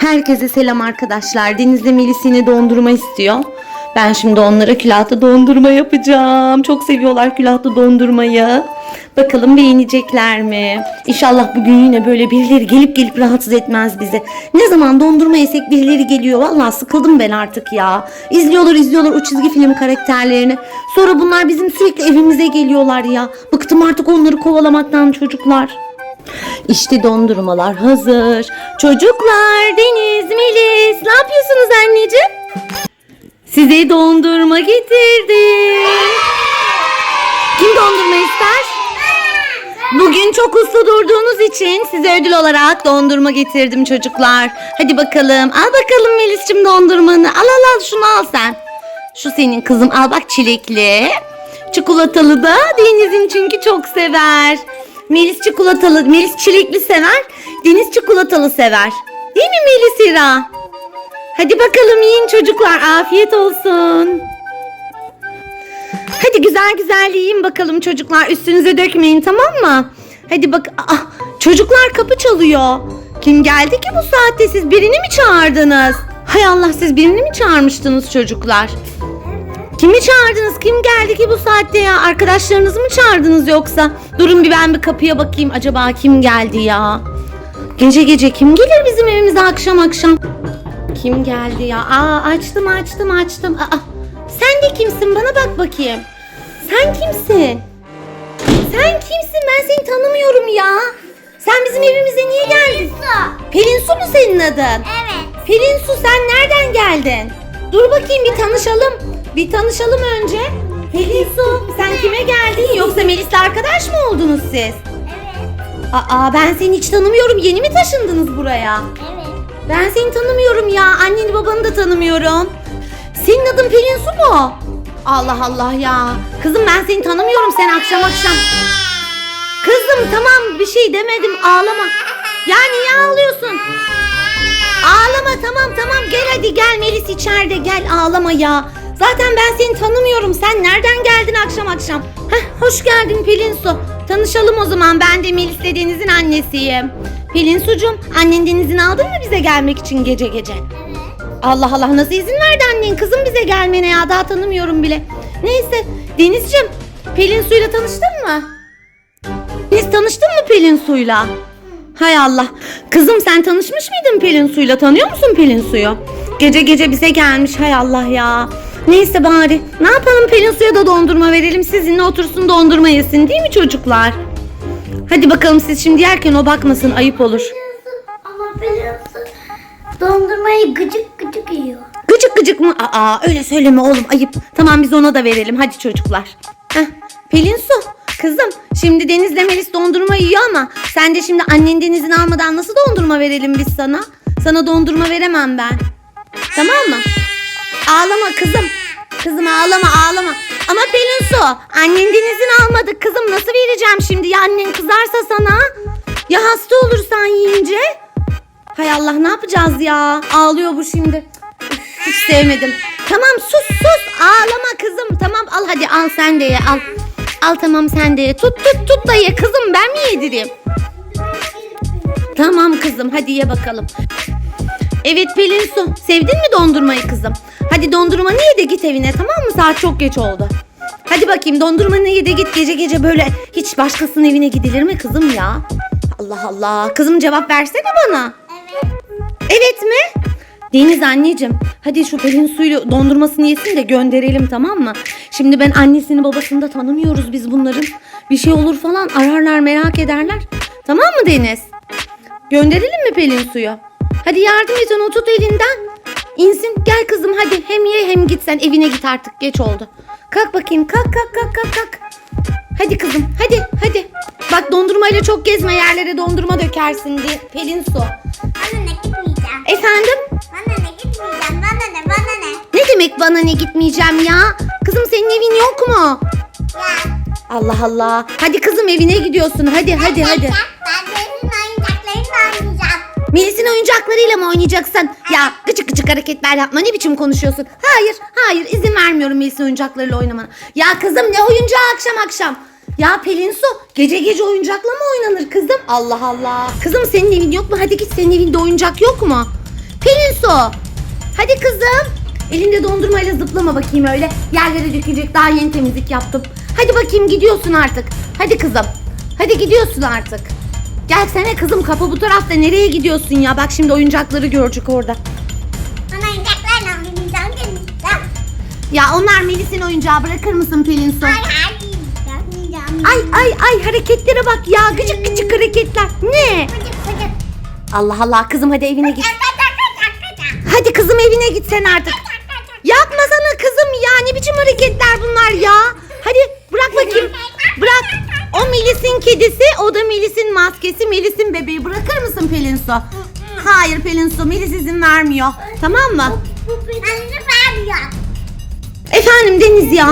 Herkese selam arkadaşlar. Deniz'le Melis yine dondurma istiyor. Ben şimdi onlara külahta dondurma yapacağım. Çok seviyorlar külahta dondurmayı. Bakalım beğenecekler mi? İnşallah bugün yine böyle birileri gelip gelip rahatsız etmez bizi. Ne zaman dondurma yesek birileri geliyor. Vallahi sıkıldım ben artık ya. İzliyorlar izliyorlar o çizgi film karakterlerini. Sonra bunlar bizim sürekli evimize geliyorlar ya. Bıktım artık onları kovalamaktan çocuklar. İşte dondurmalar hazır. Çocuklar, Deniz, Melis ne yapıyorsunuz anneciğim? Size dondurma getirdim. Kim dondurma ister? Bugün çok uslu durduğunuz için size ödül olarak dondurma getirdim çocuklar. Hadi bakalım. Al bakalım Melis'cim dondurmanı. Al al al şunu al sen. Şu senin kızım al bak çilekli. Çikolatalı da Deniz'in çünkü çok sever. Melis çikolatalı, Melis çilekli sever. Deniz çikolatalı sever. Değil mi Melis İra? Hadi bakalım yiyin çocuklar. Afiyet olsun. Hadi güzel güzel yiyin bakalım çocuklar. Üstünüze dökmeyin tamam mı? Hadi bak. Aa, çocuklar kapı çalıyor. Kim geldi ki bu saatte siz birini mi çağırdınız? Hay Allah siz birini mi çağırmıştınız çocuklar? Kimi çağırdınız? Kim geldi ki bu saatte ya? Arkadaşlarınızı mı çağırdınız yoksa? Durun bir ben bir kapıya bakayım. Acaba kim geldi ya? Gece gece kim gelir bizim evimize akşam akşam? Kim geldi ya? Aa açtım açtım açtım. Aa, sen de kimsin? Bana bak bakayım. Sen kimsin? Sen kimsin? Ben seni tanımıyorum ya. Sen bizim evimize niye geldin? Pelin Su mu senin adın? Evet. Pelin Su sen nereden geldin? Dur bakayım bir tanışalım. Bir tanışalım önce. Pelin Su sen kime geldin? Yoksa Melis'le arkadaş mı oldunuz siz? Evet. Aa ben seni hiç tanımıyorum. Yeni mi taşındınız buraya? Evet. Ben seni tanımıyorum ya. Anneni babanı da tanımıyorum. Senin adın Pelin Su mu? Allah Allah ya. Kızım ben seni tanımıyorum. Sen akşam akşam. Kızım tamam bir şey demedim. Ağlama. Ya niye ağlıyorsun? Ağlama tamam tamam gel hadi gel Melis içeride gel ağlama ya. Zaten ben seni tanımıyorum. Sen nereden geldin akşam akşam? Heh, hoş geldin Pelin Su. Tanışalım o zaman. Ben de Melis'le Deniz'in annesiyim. Pelin Su'cum annen Deniz'in aldın mı bize gelmek için gece gece? Evet. Allah Allah nasıl izin verdi annen kızım bize gelmene ya daha tanımıyorum bile. Neyse Deniz'cim Pelin Su'yla tanıştın mı? Deniz tanıştın mı Pelin Su'yla? Hay Allah. Kızım sen tanışmış mıydın Pelin Su'yla? Tanıyor musun Pelin Su'yu? Gece gece bize gelmiş hay Allah ya. Neyse bari. Ne yapalım Pelin Su'ya da dondurma verelim. Sizinle otursun dondurma yesin değil mi çocuklar? Hadi bakalım siz şimdi yerken o bakmasın ayıp olur. Ama biliyorsun dondurmayı gıcık gıcık yiyor. Gıcık gıcık mı? Aa öyle söyleme oğlum ayıp. Tamam biz ona da verelim hadi çocuklar. Heh, Pelin Su kızım şimdi Deniz'le Melis dondurma yiyor ama sen de şimdi annen Deniz'in almadan nasıl dondurma verelim biz sana? Sana dondurma veremem ben. Tamam mı? Ağlama kızım. Kızım ağlama ağlama. Ama Pelin Su annen Deniz'in almadık kızım nasıl vereceğim şimdi ya annen kızarsa sana? Ya hasta olursan yiyince? Hay Allah ne yapacağız ya? Ağlıyor bu şimdi. Üf, hiç sevmedim. Tamam sus sus. Ağlama kızım. Tamam al hadi al sen de ye al. Al tamam sen de ye. Tut tut tut da ye kızım ben mi yedireyim? Tamam kızım hadi ye bakalım. Evet Pelin Su sevdin mi dondurmayı kızım? Hadi dondurmanı ye de git evine tamam mı? Saat çok geç oldu. Hadi bakayım dondurmanı ye de git gece gece böyle hiç başkasının evine gidilir mi kızım ya? Allah Allah. Kızım cevap versene bana. Evet. Evet mi? Deniz anneciğim hadi şu Pelin suyu dondurmasını yesin de gönderelim tamam mı? Şimdi ben annesini babasını da tanımıyoruz biz bunların. Bir şey olur falan ararlar merak ederler. Tamam mı Deniz? Gönderelim mi Pelin suyu? Hadi yardım et onu tut elinden. İnsin gel kızım hadi hem ye hem git sen evine git artık geç oldu. Kalk bakayım kalk kalk kalk kalk kalk. Hadi kızım hadi hadi. Bak dondurmayla çok gezme yerlere dondurma dökersin diye Pelin su. Bana ne gitmeyeceğim. Efendim? Bana ne gitmeyeceğim. Bana ne bana ne. Ne demek bana ne gitmeyeceğim ya? Kızım senin evin yok mu? Ya. Allah Allah. Hadi kızım evine gidiyorsun. Hadi hadi hadi. Ben senin oyuncaklarınla oynayacağım. Melis'in oyuncaklarıyla mı oynayacaksın? Ya gıcık hareketler yapma. Ne biçim konuşuyorsun? Hayır hayır izin vermiyorum Melis'in oyuncaklarıyla oynamana. Ya kızım ne oyuncağı akşam akşam? Ya Pelin Su gece gece oyuncakla mı oynanır kızım? Allah Allah. Kızım senin evin yok mu? Hadi git senin evinde oyuncak yok mu? Pelin Su. Hadi kızım. Elinde dondurmayla zıplama bakayım öyle. Yerlere dökecek daha yeni temizlik yaptım. Hadi bakayım gidiyorsun artık. Hadi kızım. Hadi gidiyorsun artık. Gelsene kızım kapı bu tarafta nereye gidiyorsun ya? Bak şimdi oyuncakları görecek orada. Ya onlar Melis'in oyuncağı bırakır mısın Pelin Su? Ay hadi. Oynayacağım. Ay ay ay hareketlere bak ya gıcık gıcık hareketler. Ne? Allah Allah kızım hadi evine git. Hadi kızım evine git sen artık. Yapmasana kızım ya ne biçim hareketler bunlar ya. Hadi bırak bakayım. Bırak. O Melis'in kedisi o da Melis'in maskesi Melis'in bebeği. Bırakır mısın Pelin Su? Hayır Pelin Su Melis izin vermiyor. Tamam mı? Bu beni vermiyor. Efendim Deniz ya.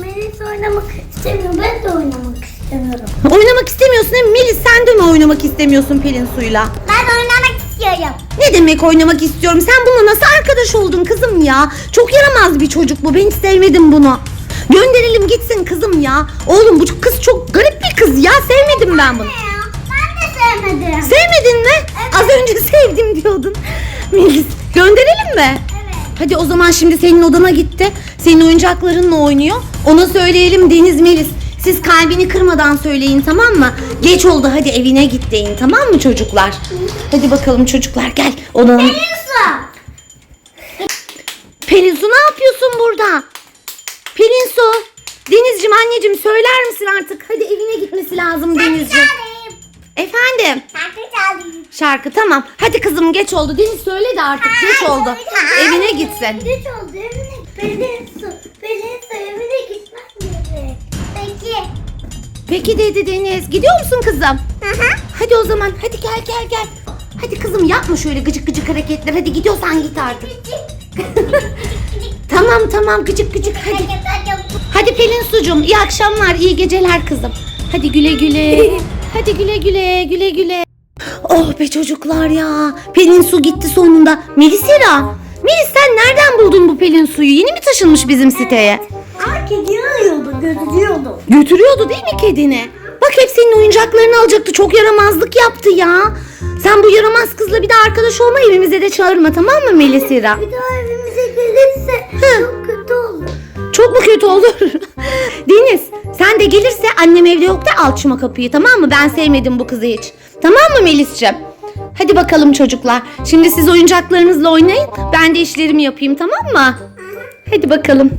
Melis oynamak istemiyor. Ben de oynamak istemiyorum. Oynamak istemiyorsun değil mi? Melis sen de mi oynamak istemiyorsun Pelin Su'yla? Ben oynamak istiyorum. Ne demek oynamak istiyorum? Sen bununla nasıl arkadaş oldun kızım ya? Çok yaramaz bir çocuk bu. Ben hiç sevmedim bunu. Gönderelim gitsin kızım ya. Oğlum bu kız çok garip bir kız ya. Sevmedim ben bunu. Ben de sevmedim. Sevmedin mi? Az önce sevdim diyordun. Melis gönderelim mi? Evet. Hadi o zaman şimdi senin odana gitti. Senin oyuncaklarınla oynuyor. Ona söyleyelim Deniz Melis. Siz kalbini kırmadan söyleyin tamam mı? Geç oldu hadi evine git deyin tamam mı çocuklar? Hadi bakalım çocuklar gel odanın. Melisa. Pelin Su ne yapıyorsun burada? Pelin Su. Denizciğim anneciğim söyler misin artık? Hadi evine gitmesi lazım Denizciğim. Efendim. Şarkı çalayım. Şarkı tamam. Hadi kızım geç oldu. Deniz söyle de artık geç oldu. Evine gitsin. Geç oldu. Pelin su. Pelin su evine gitmem gerek. Peki. Peki dedi Deniz. Gidiyor musun kızım? Hı hı. Hadi o zaman. Hadi gel gel gel. Hadi kızım yapma şöyle gıcık gıcık hareketler. Hadi gidiyorsan git artık. Tamam tamam gıcık gıcık hadi. Hadi Pelin sucum iyi akşamlar iyi geceler kızım. Hadi güle güle. Hadi güle güle güle güle. Oh be çocuklar ya. Pelin su gitti sonunda. Melisera. Melis sen nereden buldun bu Pelin suyu? Yeni mi taşınmış bizim siteye? Aa kedi arıyordu, götürüyordu. Götürüyordu değil mi kedini? Bak hep senin oyuncaklarını alacaktı. Çok yaramazlık yaptı ya. Sen bu yaramaz kızla bir daha arkadaş olma evimize de çağırma tamam mı Melisera? Bir daha evimize gelirse Hı. çok kötü olur. Çok mu kötü olur? Deniz sen de gelirse annem evde yok da açma kapıyı tamam mı? Ben sevmedim bu kızı hiç. Tamam mı Melis'ciğim? Hadi bakalım çocuklar. Şimdi siz oyuncaklarınızla oynayın. Ben de işlerimi yapayım tamam mı? Hadi bakalım.